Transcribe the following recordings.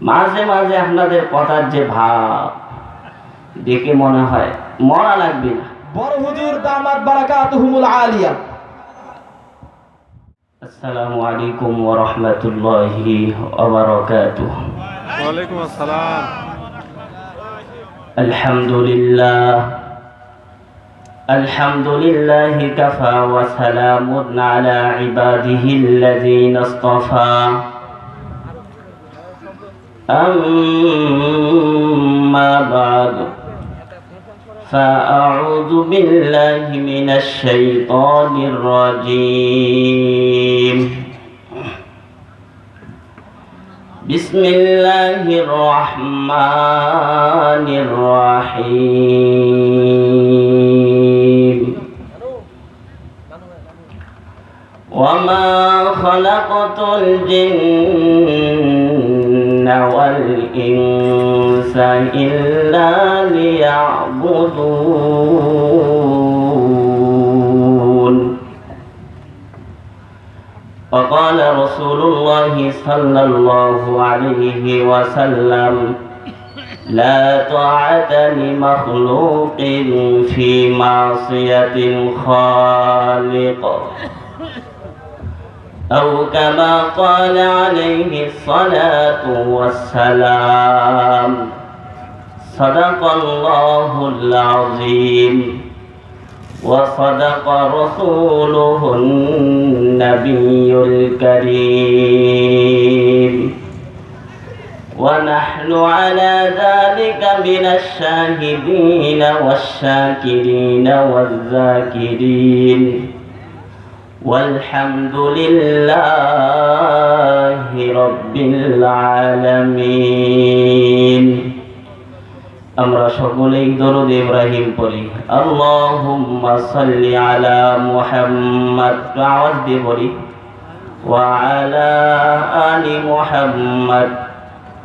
মাঝে মাঝে আপনাদের কথার যে ভাব দেখে মনে হয় মরা লাগবে না বড় হুজুর দামাত বারাকাতুহুমুল আলিয়া আসসালামু আলাইকুম ওয়া রাহমাতুল্লাহি ওয়া বারাকাতুহু ওয়ালাইকুম আসসালাম الحمد لله الحمد لله كفى وسلام على عباده الذين اصطفى أما بعد فأعوذ بالله من الشيطان الرجيم. بسم الله الرحمن الرحيم. وما خلقت الجن والإنس إلا ليعبدون. وقال رسول الله صلى الله عليه وسلم لا طاعة لمخلوق في معصية الخالق أو كما قال عليه الصلاة والسلام. صدق الله العظيم. وصدق رسوله النبي الكريم. ونحن على ذلك من الشاهدين والشاكرين والذاكرين. والحمد لله رب العالمين আমরা সকলেই দরুদ ইব্রাহিম পড়ি আল্লাহুম্মা সাল্লি আলা মুহাম্মাদ আওয়াজ দিয়ে পড়ি ওয়া আলা আলি মুহাম্মাদ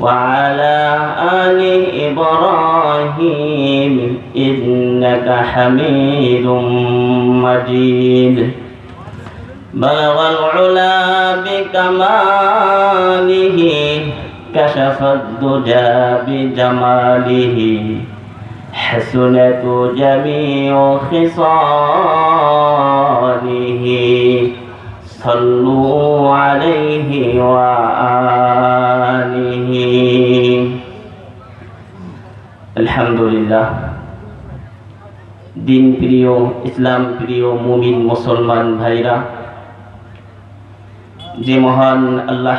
وعلى آل إبراهيم إنك حميد مجيد. بلغ العلا بكماله كشف الدجى بجماله حسنت جميع خصاله. صلوا عليه وآله আলহামদুলিল্লাহ। দিন প্রিয়, ইসলাম প্রিয়, মুমিন, মুসলমান ভাইরা, যে মহান আল্লাহ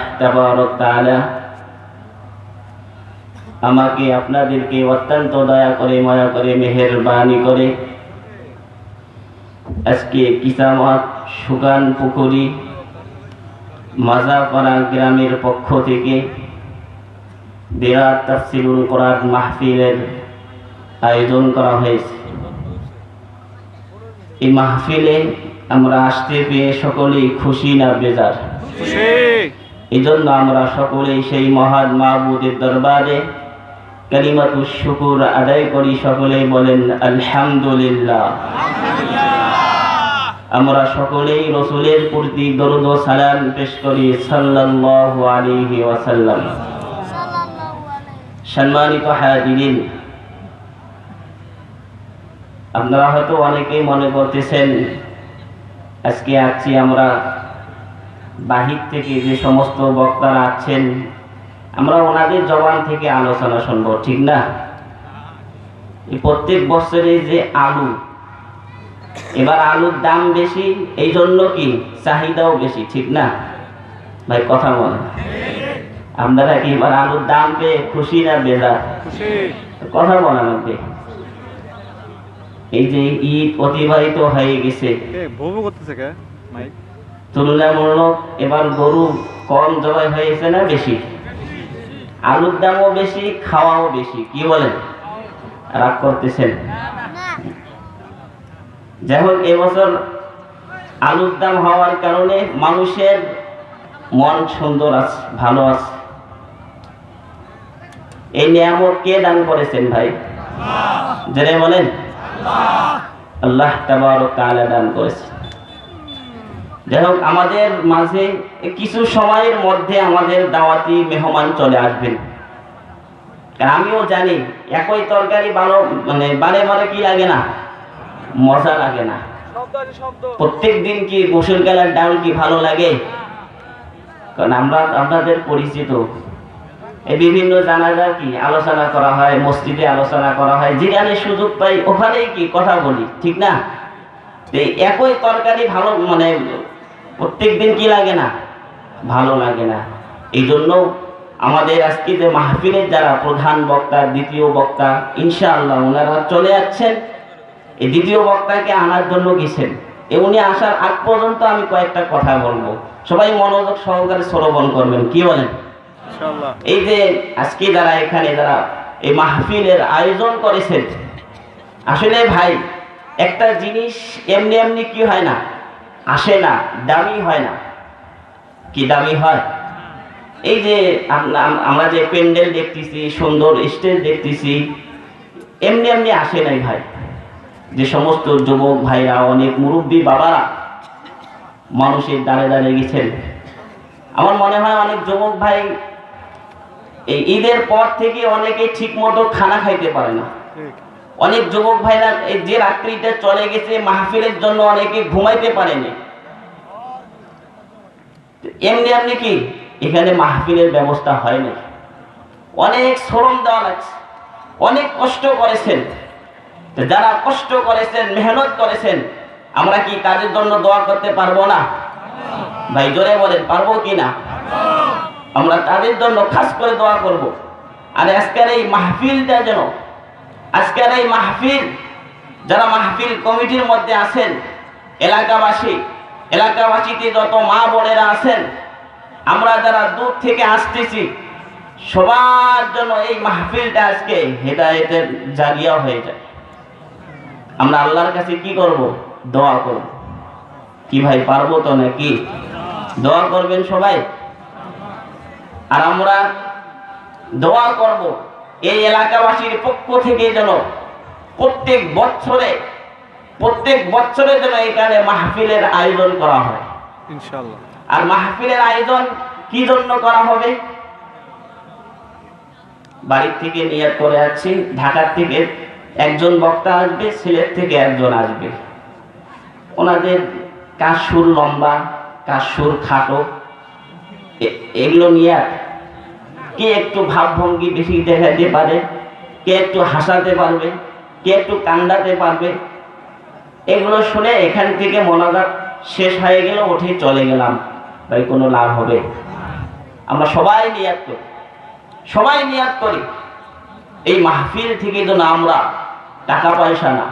আমাকে আপনাদেরকে অত্যন্ত দয়া করে, মায়া করে, মেহেরবানি করে, আজকে কিসামাত, সুগান পুকুরি মাজা মাজাপাড়া গ্রামের পক্ষ থেকে বিরাট তাফসিলুল কোরআন মাহফিলের আয়োজন করা হয়েছে। এই মাহফিলে আমরা আসতে পেয়ে সকলেই খুশি না বেজার। এই জন্য আমরা সকলেই সেই মহান মাহবুদের দরবারে কালিমাতু শুকুর আদায় করি, সকলেই বলেন, আলহামদুলিল্লাহ। আমরা সকলেই রসুলের প্রতি দরুদ সালাম পেশ করি, সাল্লাল্লাহু আলাইহি ওয়াসাল্লাম। সম্মানিত হাজিরিন, আপনারা হয়তো অনেকেই মনে করতেছেন, আজকে আসছি আমরা বাহির থেকে যে সমস্ত বক্তারা আছেন, আমরা ওনাদের জবান থেকে আলোচনা শুনব, ঠিক না? এই প্রত্যেক বছরে যে আলু, এবার আলুর দাম বেশি এই জন্য কি চাহিদাও বেশি, ঠিক না? ভাই, কথা বলেন। আপনারা কি এবার আলুর দাম পেয়ে খুশি না বেজার? কথা বলেন আপনি এই যে ঈদ অতিবাহিত হয়ে গেছে। তুলনামূলক এবার গরু কম জবাই হয়েছে না বেশি? আলুর দামও বেশি খাওয়াও বেশি কি বলেন? রাগ করতেছেন? যাই হোক এবছর আলুর দাম হওয়ার কারণে মানুষের মন সুন্দর আছে ভালো আছে। এই নিয়ামত কে দান করেছেন ভাই? জেনে বলেন। আল্লাহ তাআলা দান করেছেন যাই হোক আমাদের মাঝে কিছু সময়ের মধ্যে আমাদের দাওয়াতি মেহমান চলে আসবেন। আমিও জানি, একই তরকারি ভালো মানে বারে বারে কি লাগে না? মজা লাগে না। প্রত্যেক দিন কি গেলার ডাল কি ভালো লাগে? কারণ আমরা আপনাদের পরিচিত। বিভিন্ন জানাজার কি আলোচনা করা হয়, মসজিদে আলোচনা করা হয়, যেখানে সুযোগ পাই ওখানেই কি কথা বলি, ঠিক না? একই তরকারি ভালো মানে প্রত্যেক দিন কি লাগে না? ভালো লাগে না। এই জন্য আমাদের আজকে যে মাহফিলের যারা প্রধান বক্তা, দ্বিতীয় বক্তা, ইনশাআল্লাহ ওনারা চলে যাচ্ছেন। এই দ্বিতীয় বক্তাকে আনার জন্য গেছেন। এ উনি আসার আগ পর্যন্ত আমি কয়েকটা কথা বলব। সবাই মনোযোগ সহকারে শ্রবণ করবেন, কি বলেন? এই যে আজকে যারা এখানে যারা এই মাহফিলের আয়োজন করেছেন, আসলে ভাই, একটা জিনিস এমনি এমনি কি হয় না? আসে না, দামি হয় না। কি দামি হয়? এই যে আম- আম- আমরা যে প্যান্ডেল দেখতেছি, সুন্দর স্টেজ দেখতেছি, এমনি এমনি আসে নাই ভাই। যে সমস্ত যুবক ভাইরা, অনেক মুরব্বী বাবারা মানুষের দাঁড়ে দাঁড়িয়ে গেছেন। আমার মনে হয় অনেক যুবক ভাই এই ঈদের পর থেকে অনেকে ঠিক মতো খানা খাইতে পারে না। অনেক যুবক ভাইরা এই যে রাত্রিটা চলে গেছে মাহফিলের জন্য অনেকে ঘুমাইতে পারেনি। এমনি এমনি কি? এখানে মাহফিলের ব্যবস্থা হয়নি অনেক শ্রম দেওয়া লাগছে। অনেক কষ্ট করেছেন। তো যারা কষ্ট করেছেন মেহনত করেছেন আমরা কি তাদের জন্য দোয়া করতে পারব না? ভাই জোরে বলেন পারব কি না? আমরা তাদের জন্য খাস করে দোয়া করব। আর আজকের এই মাহফিলটা যেন, আজকের এই মাহফিল, যারা মাহফিল কমিটির মধ্যে আছেন, এলাকাবাসী, এলাকাবাসীতে যত মা বোনেরা আছেন, আমরা যারা দূর থেকে আসতেছি, সবার জন্য এই মাহফিলটা আজকে হেদায়েতের জারিয়া হয়ে যায়। আমরা আল্লাহর কাছে কি করব? দোয়া করব। কি ভাই, পারব তো নাকি? দোয়া করবেন সবাই? আর আমরা দোয়া করব এই এলাকাবাসীর পক্ষ থেকে যেন প্রত্যেক বছরে প্রত্যেক বছরে যেন এখানে মাহফিলের আয়োজন করা হয়। ইনশাআল্লাহ। আর মাহফিলের আয়োজন কি জন্য করা হবে? বাড়ির থেকে নিয়ে করে যাচ্ছি ঢাকার থেকে একজন বক্তা আসবে সিলেট থেকে একজন আসবে। ওনাদের কাজ সুর লম্বা কাজ সুর খাটো। এগুলো নিয়ে কে একটু ভাবভঙ্গি বেশি দেখাতে পারে? কে একটু হাসাতে পারবে? কে একটু কান্দাতে পারবে? এগুলো শুনে এখান থেকে মনাজাত শেষ হয়ে গেল, উঠে চলে গেলাম। ভাই, কোনো লাভ হবে? আমরা সবাই নিয়াত করি। সবাই নিয়াত করি। এই মাহফিল থেকে যেন আমরা টাকা পয়সা না,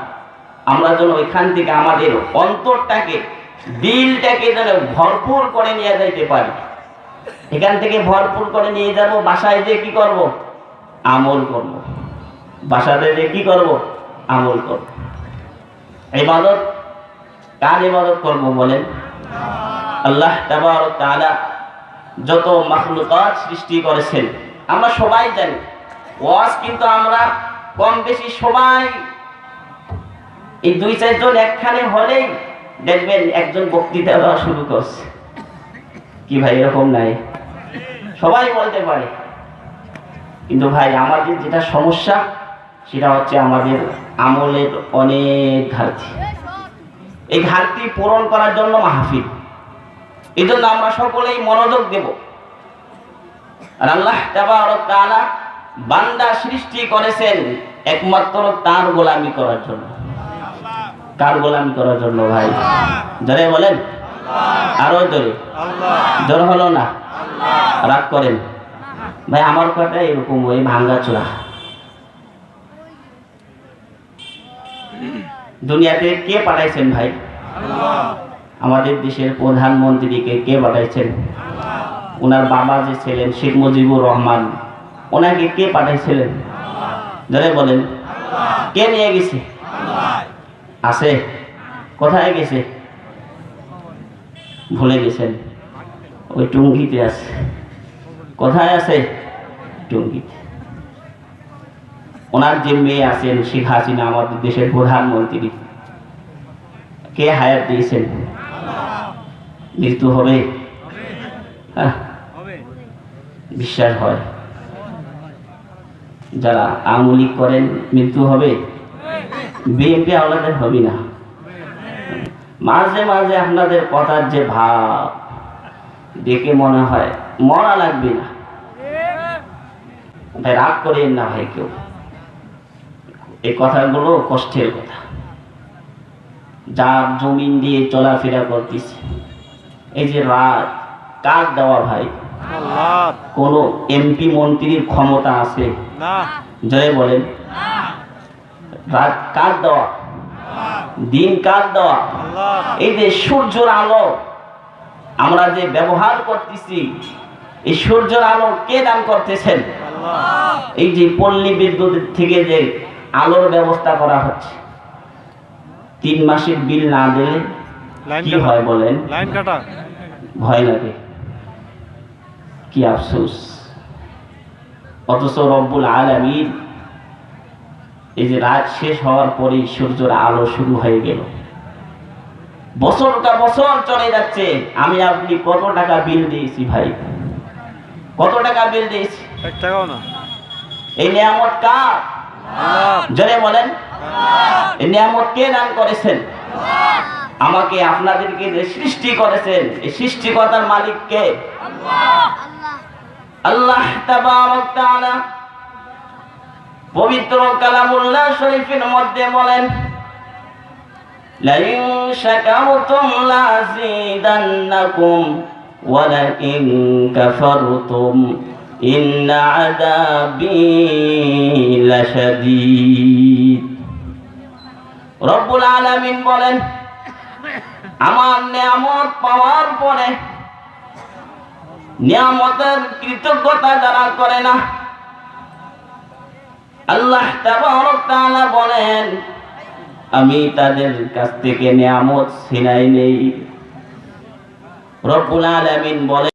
আমরা যেন ওইখান থেকে আমাদের অন্তরটাকে, দিলটাকে যেন ভরপুর করে নিয়ে যাইতে পারি। এখান থেকে ভরপুর করে নিয়ে যাব, বাসায় যে কি করব? আমল করব। বাসাতে যে কি করব? আমল করব। ইবাদত, কার ইবাদত করব বলেন? আল্লাহ তাবারক যত মাখলুকাত সৃষ্টি করেছেন, আমরা সবাই জানি, ওয়াজ কিন্তু আমরা কম বেশি সবাই, এই দুই চারজন একখানে হলেই দেখবেন একজন বক্তৃতা দেওয়া শুরু করছে। কি ভাই, এরকম নাই? সবাই বলতে পারে। কিন্তু ভাই, আমাদের যেটা সমস্যা, সেটা হচ্ছে আমাদের আমলের অনেক ঘাটতি। এই ঘাটতি পূরণ করার জন্য মাহফিল। এই জন্য আমরা সকলেই মনোযোগ দেব। আর আল্লাহ তাআলা বান্দা সৃষ্টি করেছেন একমাত্র তার গোলামি করার জন্য। কার গোলামি করার জন্য ভাই? জোরে বলেন। আরও জোরে। জোর হলো না। রাগ করেন। ভাই আমার কথা এরকম ওই ভাঙ্গা চূড়া। দুনিয়াতে কে পাঠাইছেন ভাই? আমাদের দেশের প্রধানমন্ত্রীকে কে পাঠাইছেন? ওনার বাবা যে ছিলেন শেখ মুজিবুর রহমান ওনাকে কে পাঠাইছিলেন? ধরে বলেন। কে নিয়ে গেছে? আছে। কোথায় গেছে? ভুলে গেছেন। ওই টুঙ্গিতে আছে। কোথায় আছে? টুঙ্গিতে ওনার যে মেয়ে আছেন, শেখ হাসিনা, আমাদের দেশের প্রধানমন্ত্রী। কে হায়ার দিয়েছেন? মৃত্যু হবে? বিশ্বাস হয়। যারা আঙুলি করেন, মৃত্যু হবে? বিএনপি আপনাদের হবে না। মাঝে মাঝে আপনাদের কথার যে ভাব দেখে মনে হয় মরা লাগবে না। ভাই রাগ করেন না ভাই কেউ। এই কথাগুলো কষ্টের কথা। যার জমিন দিয়ে চলাফেরা করতেছে এই যে রাত কার দেওয়া ভাই? কোন এমপি মন্ত্রীর ক্ষমতা আছে? জয় বলেন। রাত কার দেওয়া? দিন কার দেওয়া? এই যে সূর্যর আলো। আমরা যে ব্যবহার করতেছি এই সূর্যের আলো কে দান করতেছেন? এই যে পল্লী বিদ্যুৎ থেকে যে আলোর ব্যবস্থা করা হচ্ছে তিন মাসের বিল না দিলে কি হয় বলেন? লাইন কাটা। ভয় লাগে। কি আফসোস। অথচ রব্বুল আলামিন এই যে রাত শেষ হওয়ার পরেই সূর্যের আলো শুরু হয়ে গেল। বছরটা বছর চলে যাচ্ছে। আমি আপনি কত টাকা বিল দিয়েছি ভাই? কত টাকা বিল দিয়েছি? এক টাকাও না। এই নিয়ামত কার? জনে বলেন। এই নিয়ামত কে দান করেছেন? আমাকে আপনাদেরকে যে সৃষ্টি করেছেন এই সৃষ্টিকর্তার মালিক কে? আল্লাহ তাবারক তাআলা। পবিত্র কালামুল্লাহ শরীফের মধ্যে বলেন লাইন শাকারতুম লাযিদান্নাকুম ওয়ালাইন কাফারতুম ইন্না আযাবি লাশাদীদ। রব্বুল আলামিন বলেন, আমার নিয়ামত পাওয়ার পরে নিয়ামতের কৃতজ্ঞতা যারা করে না, আল্লাহ তাআলা বলেন আমি তাদের কাছ থেকে নিয়ামত ছিনাই নেই। রব্বুল আলামিন বলেন